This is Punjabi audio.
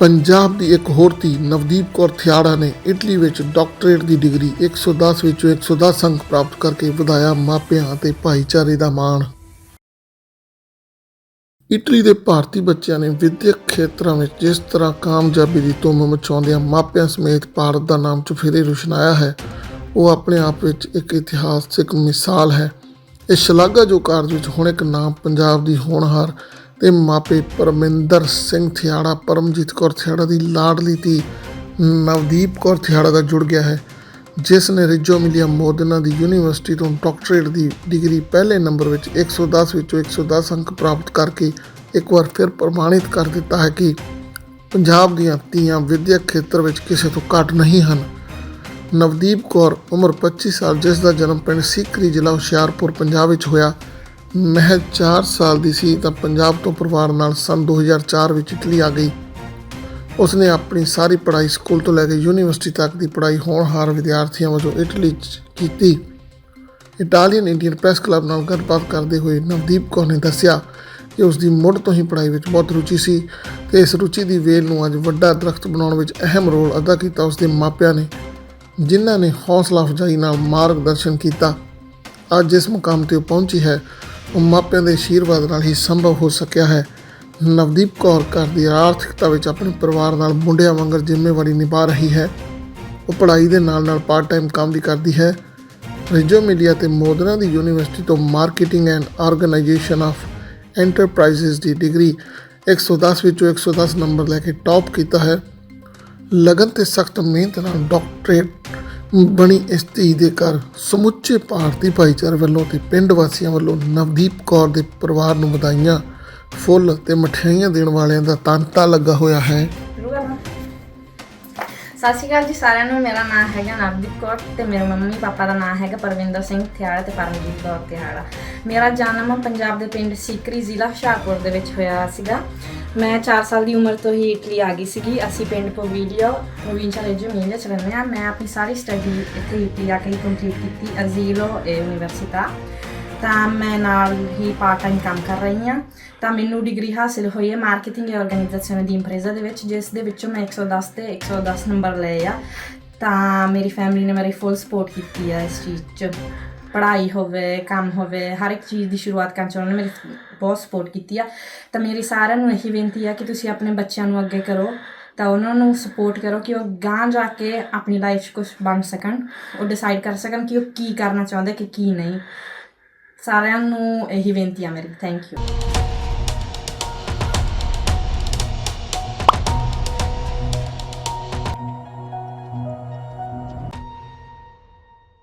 ਪੰਜਾਬ ਦੀ ਇੱਕ ਹੋਰ ਧੀ ਨਵਦੀਪ ਕੌਰ ਥਿਆੜਾ ਨੇ ਇਟਲੀ ਵਿੱਚ ਡਾਕਟਰੇਟ ਦੀ ਡਿਗਰੀ 110 ਵਿੱਚੋਂ 110 ਅੰਕ ਪ੍ਰਾਪਤ ਕਰਕੇ ਵਧਾਇਆ ਮਾਪਿਆਂ ਅਤੇ ਭਾਈਚਾਰੇ ਦਾ ਮਾਣ। ਇਟਲੀ ਦੇ ਭਾਰਤੀ ਬੱਚਿਆਂ ਨੇ ਵਿਦਿਅਕ ਖੇਤਰਾਂ ਵਿੱਚ ਜਿਸ ਤਰ੍ਹਾਂ ਕਾਮਯਾਬੀ ਦੀ ਧੁੰਮ ਮਚਾਉਂਦਿਆਂ ਮਾਪਿਆਂ ਸਮੇਤ ਭਾਰਤ ਦਾ ਨਾਮ ਚੁਫੇਰੇ ਰੁਸ਼ਨਾਇਆ ਹੈ, ਉਹ ਆਪਣੇ ਆਪ ਵਿੱਚ ਇੱਕ ਇਤਿਹਾਸਕ ਮਿਸਾਲ ਹੈ। ਇਸ ਸ਼ਲਾਘਾਯੋਗ ਕਾਰਜ ਵਿੱਚ ਹੁਣ ਇੱਕ ਨਾਮ ਪੰਜਾਬ ਦੀ ਹੋਣਹਾਰ ਤੇ ਮਾਪੇ ਪਰਮਿੰਦਰ ਸਿੰਘ ਥਿਆੜਾ, ਪਰਮਜੀਤ ਕੌਰ ਥਿਆੜਾ ਦੀ ਲਾਡਲੀ ਧੀ ਨਵਦੀਪ ਕੌਰ ਥਿਆੜਾ ਦਾ ਜੁੜ ਗਿਆ ਹੈ, ਜਿਸ ਨੇ ਰਿਜੋ ਮਿਲਿਆ ਮੋਦਨਾ ਦੀ ਯੂਨੀਵਰਸਿਟੀ ਤੋਂ ਡਾਕਟਰੇਟ ਦੀ ਡਿਗਰੀ ਪਹਿਲੇ ਨੰਬਰ ਵਿੱਚ 110 ਵਿੱਚੋਂ 110 ਅੰਕ ਪ੍ਰਾਪਤ ਕਰਕੇ ਇੱਕ ਵਾਰ ਫਿਰ ਪ੍ਰਮਾਣਿਤ ਕਰ ਦਿੱਤਾ ਹੈ ਕਿ ਪੰਜਾਬ ਦੀਆਂ ਧੀਆਂ ਵਿਦਿਅਕ ਖੇਤਰ ਵਿੱਚ ਕਿਸੇ ਤੋਂ ਘੱਟ ਨਹੀਂ ਹਨ। ਨਵਦੀਪ ਕੌਰ ਉਮਰ 25 ਸਾਲ, ਜਿਸ ਦਾ ਜਨਮ ਪਿੰਡ ਸੀਕਰੀ ਜ਼ਿਲ੍ਹਾ ਹੁਸ਼ਿਆਰਪੁਰ, ਪੰਜਾਬ ਵਿੱਚ ਹੋਇਆ। ਮਹਿਜ਼ 4 ਸਾਲ ਦੀ ਸੀ ਤਾਂ ਪੰਜਾਬ ਤੋਂ ਪਰਿਵਾਰ ਨਾਲ ਸੰਨ 2004 ਵਿੱਚ ਇਟਲੀ ਆ ਗਈ। ਉਸਨੇ ਆਪਣੀ ਸਾਰੀ ਪੜ੍ਹਾਈ ਸਕੂਲ ਤੋਂ ਲੈ ਕੇ ਯੂਨੀਵਰਸਿਟੀ ਤੱਕ ਦੀ ਪੜ੍ਹਾਈ ਹੋਣਹਾਰ ਵਿਦਿਆਰਥੀਆਂ ਵਜੋਂ ਇਟਲੀ 'ਚ ਕੀਤੀ। ਇਟਾਲੀਅਨ ਇੰਡੀਅਨ ਪ੍ਰੈਸ ਕਲੱਬ ਨਾਲ ਗੱਲਬਾਤ ਕਰਦੇ ਹੋਏ ਨਵਦੀਪ ਕੌਰ ਨੇ ਦੱਸਿਆ ਕਿ ਉਸ ਦੀ ਮੁੱਢ ਤੋਂ ਹੀ ਪੜ੍ਹਾਈ ਵਿੱਚ ਬਹੁਤ ਰੁਚੀ ਸੀ ਤੇ ਇਸ ਰੁਚੀ ਦੀ ਵੇਲ ਨੂੰ ਅੱਜ ਵੱਡਾ ਦਰਖਤ ਬਣਾਉਣ ਵਿੱਚ ਅਹਿਮ ਰੋਲ ਅਦਾ ਕੀਤਾ ਉਸ ਦੇ ਮਾਪਿਆਂ ਨੇ, ਜਿਨ੍ਹਾਂ ਨੇ ਹੌਸਲਾ ਅਫਜ਼ਾਈ ਨਾਲ ਮਾਰਗਦਰਸ਼ਨ ਕੀਤਾ। ਅੱਜ ਇਸ ਮੁਕਾਮ ਤੇ ਉਹ ਪਹੁੰਚੀ ਹੈ ਮਾਪਿਆਂ ਦੇ ਆਸ਼ੀਰਵਾਦ ਨਾਲ ਹੀ ਸੰਭਵ ਹੋ ਸਕਿਆ ਹੈ। ਨਵਦੀਪ ਕੌਰ ਘਰ ਦੀ ਆਰਥਿਕਤਾ ਵਿੱਚ ਆਪਣੇ ਪਰਿਵਾਰ ਨਾਲ ਮੁੰਡਿਆਂ ਵਾਂਗਰ ਜ਼ਿੰਮੇਵਾਰੀ ਨਿਭਾ ਰਹੀ ਹੈ। ਉਹ ਪੜ੍ਹਾਈ ਦੇ ਨਾਲ ਨਾਲ ਪਾਰਟ ਟਾਈਮ ਕੰਮ ਵੀ ਕਰਦੀ ਹੈ। ਰਿਜੋ ਮੀਡੀਆ ਤੇ ਮੋਦਨਾ ਦੀ ਯੂਨੀਵਰਸਿਟੀ ਤੋਂ marketing and organisation of enterprises the degree 110 ਵਿੱਚੋਂ 110 ਨੰਬਰ ਲੈ ਕੇ ਟੌਪ ਕੀਤਾ ਹੈ। ਲਗਨ ਤੇ ਸਖਤ ਮਿਹਨਤ ਨਾਲ ਡਾਕਟਰੇਟ ਬਣੀ ਇਸ ਧੀ ਦੇ ਘਰ। ਸਮੁੱਚੇ ਭਾਰਤੀ ਭਾਈਚਾਰੇ ਵੱਲੋਂ ਤੇ ਪਿੰਡ ਵਾਸੀਆਂ ਵੱਲੋਂ ਨਵਦੀਪ ਕੌਰ ਦੇ ਪਰਿਵਾਰ ਨੂੰ ਵਧਾਈਆਂ। ਫੁੱਲ ਤੇ ਮਠਿਆਈਆਂ ਦੇਣ ਵਾਲਿਆਂ ਦਾ ਤਾਂਤਾ ਲੱਗਾ ਹੋਇਆ ਹੈ। ਸਤਿ ਸ਼੍ਰੀ ਅਕਾਲ ਜੀ ਸਾਰਿਆਂ ਨੂੰ। ਮੇਰਾ ਨਾਮ ਹੈਗਾ ਨਵਦੀਪ ਕੌਰ ਤੇ ਮੇਰੇ ਮੰਮੀ ਪਾਪਾ ਦਾ ਨਾਮ ਹੈਗਾ ਪਰਵਿੰਦਰ ਸਿੰਘ ਥਿਆੜਾ ਤੇ ਪਰਮਜੀਤ ਕੌਰ ਥਿਆੜਾ ਮੇਰਾ ਜਨਮ ਪੰਜਾਬ ਦੇ ਪਿੰਡ ਸੀਕਰੀ ਜ਼ਿਲ੍ਹਾ ਹੁਸ਼ਿਆਰਪੁਰ ਦੇ ਵਿੱਚ ਹੋਇਆ ਸੀਗਾ। ਮੈਂ 4 ਸਾਲ ਦੀ ਉਮਰ ਤੋਂ ਹੀ ਇਟਲੀ ਆ ਗਈ ਸੀਗੀ। ਅਸੀਂ ਪਿੰਡ ਪੋਵੀਲੀਓ ਪ੍ਰੋਵਿੰਸ਼ੀਅਲ ਰੇਜੋ ਮੀਲੀਆ ਚ ਰਹਿੰਦੇ ਹਾਂ। ਮੈਂ ਆਪਣੀ ਸਾਰੀ ਸਟੱਡੀ ਇੱਥੇ ਇਟਲੀ ਆ ਕੇ ਕੰਪਲੀਟ ਕੀਤੀ, ਅਜ਼ੀਲੋ ਯੂਨੀਵਰਸਿਟਾ ਤਾਂ ਮੈਂ ਨਾਲ ਹੀ ਪਾਰਟ ਟਾਈਮ ਕੰਮ ਕਰ ਰਹੀ ਹਾਂ। ਤਾਂ ਮੈਨੂੰ ਡਿਗਰੀ ਹਾਸਿਲ ਹੋਈ ਹੈ ਮਾਰਕੀਟਿੰਗ ਐਂਡ ਆਰਗੇਨਾਈਜੇਸ਼ਨ ਦੀ ਇੰਪ੍ਰੈਜ਼ਾ ਦੇ ਵਿੱਚ, ਜਿਸ ਦੇ ਵਿੱਚੋਂ ਮੈਂ 110 ਤੇ 110 ਨੰਬਰ ਲਏ ਆ। ਤਾਂ ਮੇਰੀ ਫੈਮਿਲੀ ਨੇ ਮੇਰੀ ਫੁੱਲ ਸਪੋਰਟ ਕੀਤੀ ਆ ਇਸ ਚੀਜ਼ 'ਚ। ਪੜ੍ਹਾਈ ਹੋਵੇ, ਕੰਮ ਹੋਵੇ, ਹਰ ਇੱਕ ਚੀਜ਼ ਦੀ ਸ਼ੁਰੂਆਤ ਕਰਨ 'ਚ ਉਹਨਾਂ ਨੇ ਮੇਰੀ ਬਹੁਤ ਸਪੋਰਟ ਕੀਤੀ ਆ। ਤਾਂ ਮੇਰੀ ਸਾਰਿਆਂ ਨੂੰ ਇਹੀ ਬੇਨਤੀ ਆ ਕਿ ਤੁਸੀਂ ਆਪਣੇ ਬੱਚਿਆਂ ਨੂੰ ਅੱਗੇ ਕਰੋ, ਤਾਂ ਉਹਨਾਂ ਨੂੰ ਸਪੋਰਟ ਕਰੋ ਕਿ ਉਹ ਗਾਂ ਜਾ ਕੇ ਆਪਣੀ ਲਾਈਫ 'ਚ ਕੁਝ ਬਣ ਸਕਣ, ਉਹ ਡਿਸਾਈਡ ਕਰ ਸਕਣ ਕਿ ਉਹ ਕੀ ਕਰਨਾ ਚਾਹੁੰਦੇ, ਕਿ ਕੀ ਨਹੀਂ। ਸਾਰਿਆਂ ਨੂੰ ਇਹੀ ਬੇਨਤੀ ਆ ਮੇਰੀ। Thank you